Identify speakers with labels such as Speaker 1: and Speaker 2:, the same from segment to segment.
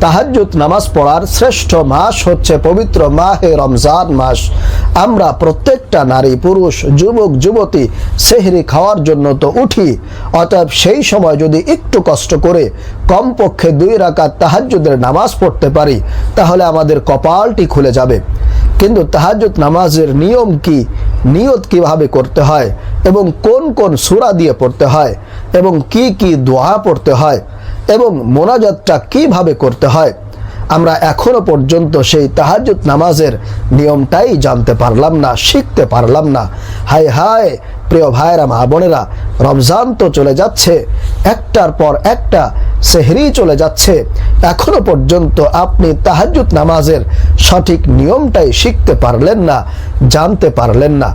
Speaker 1: তাহাজ্জুদ নামাজ পড়ার শ্রেষ্ঠ মাস হচ্ছে পবিত্র মাহে রমজান মাস। আমরা প্রত্যেকটা নারী, পুরুষ, যুবক, যুবতী সেহরি খাওয়ার জন্য তো উঠি। অতএব সেই সময় যদি একটু কষ্ট করে কমপক্ষে দুই রাকাত তাহাজ্জুদের নামাজ পড়তে পারি, তাহলে আমাদের কপালটি খুলে যাবে। কিন্তু তাহাজ্জুদ নামাজের নিয়ম কি? নিয়ত কীভাবে করতে হয়? এবং কোন কোন সূরা দিয়ে পড়তে হয়? এবং কি কি দোয়া পড়তে হয়? এবং মোনাজাতটা কীভাবে করতে হয়? আমরা এখনও পর্যন্ত সেই তাহাজ্জুদ নামাজের নিয়মটাই জানতে পারলাম না, শিখতে পারলাম না। হায় হায়, প্রিয় ভাইরা মা বোনেরা, রমজান তো চলে যাচ্ছে, একটার পর একটা সেহরি চলে যাচ্ছে। এখনও পর্যন্ত আপনি তাহাজ্জুদ নামাজের সঠিক নিয়মটাই শিখতে পারলেন না, জানতে পারলেন না।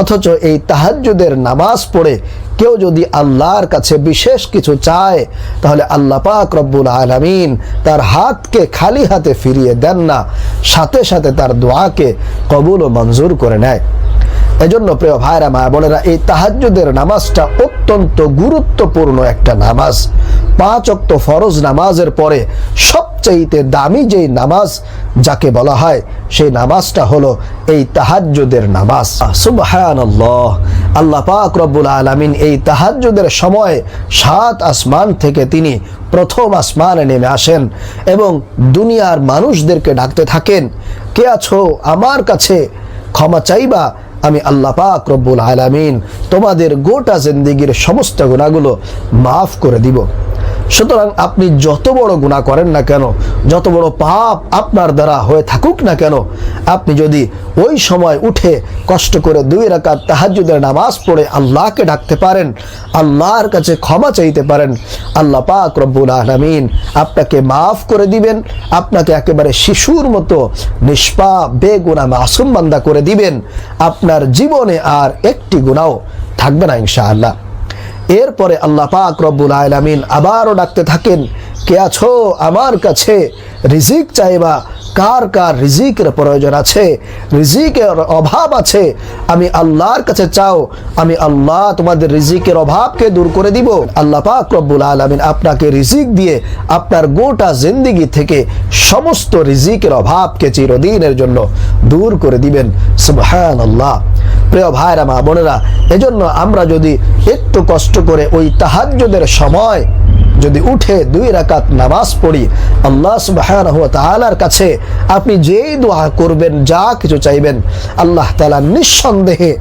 Speaker 1: অথচ এই তাহাজ্জুদের নামাজ পড়ে কেউ যদি আল্লাহর কাছে বিশেষ কিছু চায়, তাহলে আল্লাহ পাক রব্বুল আলামিন তার হাতকে খালি হাতে ফিরিয়ে দেন না, সাথে সাথে তার দোয়াকে কবুল ও মঞ্জুর করে নেয়। এজন্য প্রিয় ভাইরা, মা বোনেরা, এই তাহাজ্জুদের নামাজটা অত্যন্ত গুরুত্বপূর্ণ একটা নামাজ। পাঁচ অক্ত ফরজ নামাজের পরে সবচাইতে দামি যেই নামাজ যাকে বলা হয়, সেই নামাজটা হলো এই তাহাজ্জুদের নামাজ। সুবহানাল্লাহ। আল্লাহ পাক রব্বুল আলামিন এই তাহাজ্জুদের সময় সাত আসমান থেকে তিনি প্রথম আসমানে নেমে আসেন এবং দুনিয়ার মানুষদেরকে ডাকতে থাকেন, কে আছো? আমার কাছে ক্ষমা চাইবা? আমি আল্লাহ পাক রব্বুল আলামিন তোমাদের গোটা জিন্দিগির সমস্ত গুণাগুলো মাফ করে দিব। সুতরাং আপনি যত বড় গুণা করেন না কেন, যত বড় পাপ আপনার দ্বারা হয়ে থাকুক না কেন, আপনি যদি ওই সময় উঠে কষ্ট করে দুই রাকাত তাহাজ্জুদের নামাজ পড়ে আল্লাহকে ডাকতে পারেন, আল্লাহর কাছে ক্ষমা চাইতে পারেন, আল্লাহ পাক রব্বুল আলামিন আপনাকে মাফ করে দিবেন, আপনাকে একেবারে শিশুর মতো নিষ্পাপ বেগুনা মাসুম বান্দা করে দিবেন, আপনার জীবনে আর একটি গুণাও থাকবে না ইনশাআল্লাহ। এরপরে আল্লাহ পাক রব্বুল আলামিন আবারও ডাকতে থাকেন কে আছো আমার কাছে? রিজিক চাইবা, কার কার রিজিকের প্রয়োজন আছে, রিজিকের অভাব আছে, আমি আল্লাহর কাছে চাও, আমি আল্লাহ তোমাদের রিজিকের অভাবকে দূর করে দিব। আল্লাহ পাক রব্বুল আলামিন আপনাকে রিজিক দিয়ে আপনার গোটা জিন্দিগি থেকে সমস্ত রিজিকের অভাবকে চিরদিনের জন্য দূর করে দিবেন। সুবহানাল্লাহ। প্রিয় ভাইরা, মা বোনেরা, এজন্য আমরা যদি একটু কষ্ট করে ওই তাহাজ্জুদের সময় যদি উঠে দুই রাকাত নামাজ পড়ি, আল্লাহ তাআলার কাছে আপনি যেই দোয়া করবেন, যা কিছু চাইবেন, আল্লাহ তাআলা নিঃসন্দেহে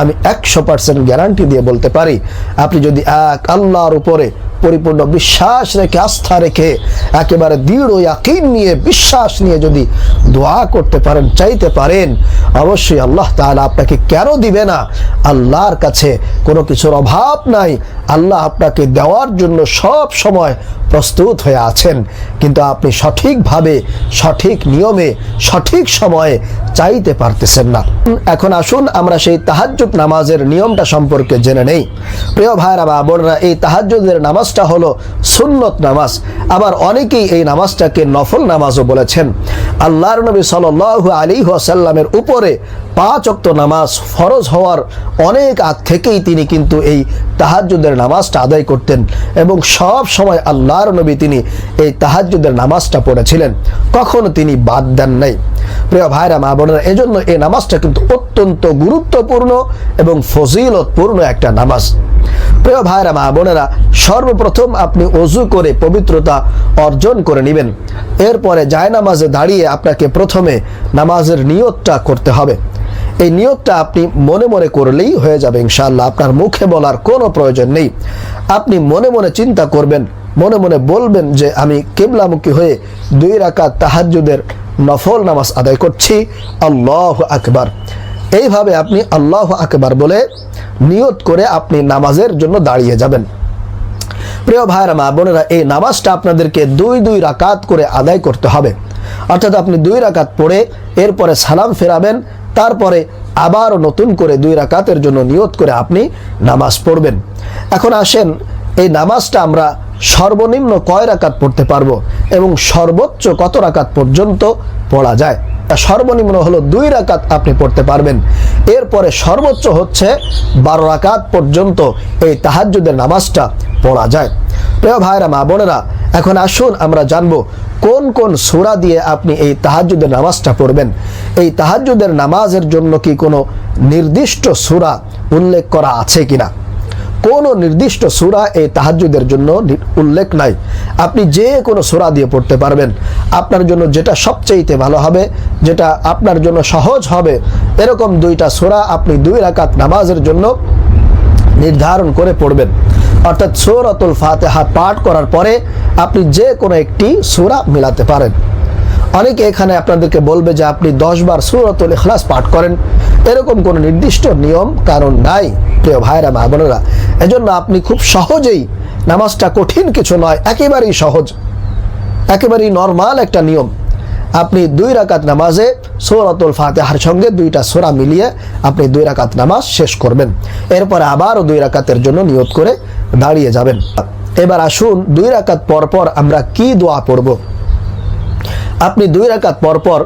Speaker 1: আমি একশো পার্সেন্ট গ্যারান্টি দিয়ে বলতে পারি। আপনি যদি এক আল্লাহর উপরে পরিপূর্ণ বিশ্বাস রেখে, আস্থা রেখে, একেবারে দৃঢ় ইয়াকিন নিয়ে, বিশ্বাস নিয়ে যদি দোয়া করতে পারেন, চাইতে পারেন, অবশ্যই আল্লাহ তাআলা আপনাকে কেন দিবে না? আল্লাহর কাছে কোনো কিছুর অভাব নাই। আল্লাহ আপনাকে দেওয়ার জন্য সব সময় প্রস্তুত হয়ে আছেন। কিন্তু আপনি সঠিকভাবে, সঠিক নিয়মে, সঠিক সময়ে চাইতে পারতেছেন না। এখন আসুন আমরা সেই তাহাজ্জুদ নামাজের নিয়মটা সম্পর্কে জেনে নেই। প্রিয় ভাইরা বা বোনরা, এই তাহাজ্জুদের নামাজটা হলো সুন্নত নামাজ। আবার অনেকেই এই নামাজটাকে নফল নামাজও বলেছেন। আল্লাহর নবী সাল্লাল্লাহু আলী ওয়াসাল্লামের উপরে পাঁচ অক্ত নামাজ ফরজ হওয়ার অনেক আগ থেকেই তিনি কিন্তু এই তাহাজ্জুদের নামাজটা আদায় করতেন এবং সব সময় আল্লাহর নবী তিনি এই তাহাজ্জুদের নামাজটা পড়েছিলেন। কখনো তিনি বাদ দেন নাই। প্রিয় ভাইরা, মা বোনেরা, এজন্য এই নামাজটা কিন্তু অত্যন্ত গুরুত্বপূর্ণ এবং ফজিলতপূর্ণ একটা নামাজ। প্রিয় ভাইরা, মা বোনেরা, সর্বপ্রথম আপনি অজু করে পবিত্রতা অর্জন করে নেবেন। এরপরে জায় নামাজে দাঁড়িয়ে আপনাকে প্রথমে নামাজের নিয়তটা করতে হবে। এই নিয়তটা আপনি মনে মনে করলেই হয়ে যাবে ইনশাআল্লাহ, আপনার মুখে বলার কোনো প্রয়োজন নেই। আপনি মনে মনে চিন্তা করবেন, মনে মনে বলবেন যে আমি কেবলামুখী হয়ে দুই রাকাত তাহাজ্জুদের নফল নামাজ আদায় করছি। আল্লাহ আকবার। এইভাবে আপনি আল্লাহ আকবার বলে নিয়ত করে আপনি নামাজের জন্য দাঁড়িয়ে যাবেন। প্রিয় ভাইরা মা বোনেরা, এই নামাজটা আপনাদেরকে দুই দুই রাকাত করে আদায় করতে হবে। অর্থাৎ আপনি দুই রাকাত পড়ে এরপরে সালাম ফেরাবেন, তারপরে আবারও নতুন করে দুই রাকাতের জন্য নিয়ত করে আপনি নামাজ পড়বেন। এখন আসেন, এই নামাজটা আমরা সর্বনিম্ন কয় রাকাত পড়তে পারব এবং সর্বোচ্চ কত রাকাত পর্যন্ত পড়া যায়? সর্বনিম্ন হলো দুই রাকাত আপনি পড়তে পারবেন। এরপরে সর্বোচ্চ হচ্ছে বারো রাকাত পর্যন্ত এই তাহাজ্জুদের নামাজটা পড়া যায়। প্রিয় ভাইরা, মা বোনেরা, এখন আসুন আমরা জানব কোন কোন সূরা দিয়ে আপনি এই তাহাজ্জুদের নামাজটা পড়বেন। এই তাহাজ্জুদের নামাজের জন্য কি কোনো নির্দিষ্ট সূরা উল্লেখ করা আছে কিনা? কোনো নির্দিষ্ট সূরা এই তাহাজ্জুদের জন্য উল্লেখ নাই। আপনি যে কোনো সূরা দিয়ে পড়তে পারবেন। আপনার জন্য যেটা সবচেয়েতে ভালো হবে, যেটা আপনার জন্য সহজ হবে, এরকম দুইটা সূরা আপনি দুই রাকাত নামাজের জন্য নির্ধারণ করে পড়বেন। অর্থাৎ সৌরাতুল ফাতেহা পাঠ করার পরে আপনি যে কোনো একটি সূরা মিলাতে পারেন। অনেকে এখানে আপনাদেরকে বলবে যে আপনি দশ বার সূরাতুল ইখলাস পাঠ করেন। এরকম কোনো নির্দিষ্ট নিয়ম কারণ নাই, প্রিয় ভাইরা মা বোনেরা। এজন্য আপনি খুব সহজেই নামাজটা কঠিন কিছু নয়, একেবারেই সহজ, একেবারেই নর্মাল একটা নিয়ম। আপনি দুই রাকাত নামাজে সৌরাতুল ফাতেহার সঙ্গে দুইটা সোরা মিলিয়ে আপনি দুই রাকাত নামাজ শেষ করবেন। এরপরে আবারও দুই রাকাতের জন্য নিয়ত করে দাঁড়িয়ে যাবেন। এবার আসুন দুই রাকাত পর পর আমরা কি দোয়া পড়ব? আপনি দুই রাকাত পর পর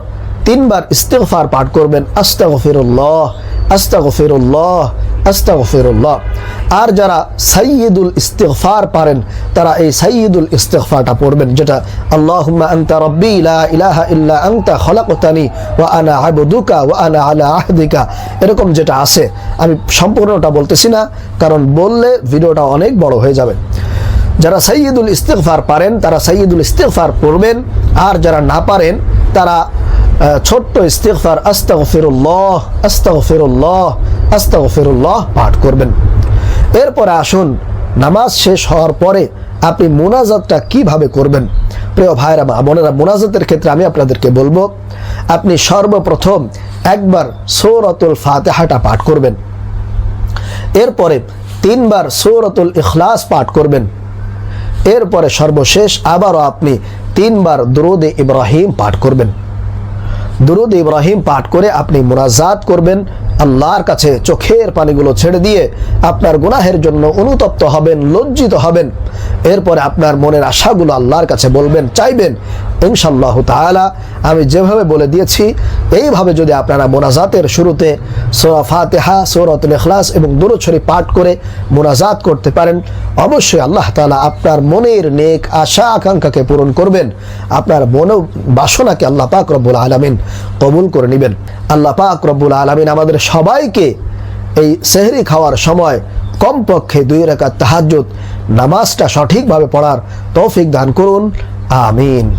Speaker 1: তিনবার ইস্তেগফার পাঠ করবেন, আস্তাগফিরুল্লাহ আস্তাগফিরুল্লাহ আস্তাগফিরুল্লাহ। আর যারা সাইয়্যিদুল ইস্তেগফার পারেন, তারা এই সাইয়্যিদুল ইস্তেগফারটা পড়বেন, যেটা আল্লাহুম্মা আনতা রাব্বি ইলাহা ইল্লা আনতা খলাকতানি, ওয়া আনা আবদুকা, ওয়া আনা আলা আহদিকা। এরকম যেটা আছে, আমি সম্পূর্ণটা বলতেছি না, কারণ বললে ভিডিওটা অনেক বড় হয়ে যাবে। যারা সাইয়দুল ইস্তেগফার পারেন, তারা সাইয়দুল ইস্তেগফার পড়বেন। আর যারা না পারেন, তারা ছোট্ট ইস্তেগফার আস্তাগফিরুল্লাহ আস্তাগফিরুল্লাহ আস্তাগফিরুল্লাহ পাঠ করবেন। এরপরে আসুন, নামাজ শেষ হওয়ার পরে আপনি মোনাজাতটা কীভাবে করবেন? প্রিয় ভাইরা মা বোনেরা, মোনাজাতের ক্ষেত্রে আমি আপনাদেরকে বলব, আপনি সর্বপ্রথম একবার সৌরতুল ফাতেহাটা পাঠ করবেন। এরপরে তিনবার সৌরতুল ইখলাস পাঠ করবেন। এরপরে সর্বশেষ আবারও আপনি তিনবার দুরুদ ইব্রাহিম পাঠ করবেন। দুরুদ ইব্রাহিম পাঠ করে আপনি মোনাজাত করবেন। আল্লাহর কাছে চোখের পানিগুলো ছেড়ে দিয়ে আপনার গুনাহের জন্য অনুতপ্ত হবেন, লজ্জিত হবেন। এরপরে আপনার মনের আশাগুলো আল্লাহর কাছে বলবেন, চাইবেন ইনশাল্লাহ তাআলা। আমি যেভাবে বলে দিয়েছি, এইভাবে যদি আপনারা মোনাজাতের শুরুতে সোরা ফাতেহা, সৌরাতুল ইখলাস এবং শরীফ পাঠ করে মোনাজাত করতে পারেন, অবশ্যই আল্লাহ তাআলা আপনার মনের নেক আশা, আকাঙ্ক্ষাকে পূরণ করবেন। আপনার মন বাসনাকে আল্লাহ পাক রব্বুল আলামিন কবুল করে নেবেন। আল্লাহ পাক রব্বুল আলামিন আমাদের সবাইকে এই সেহরি খাওয়ার সময় কমপক্ষে দুই রেখা তাহাজ নামাজটা সঠিকভাবে পড়ার তৌফিক দান করুন। আমিন।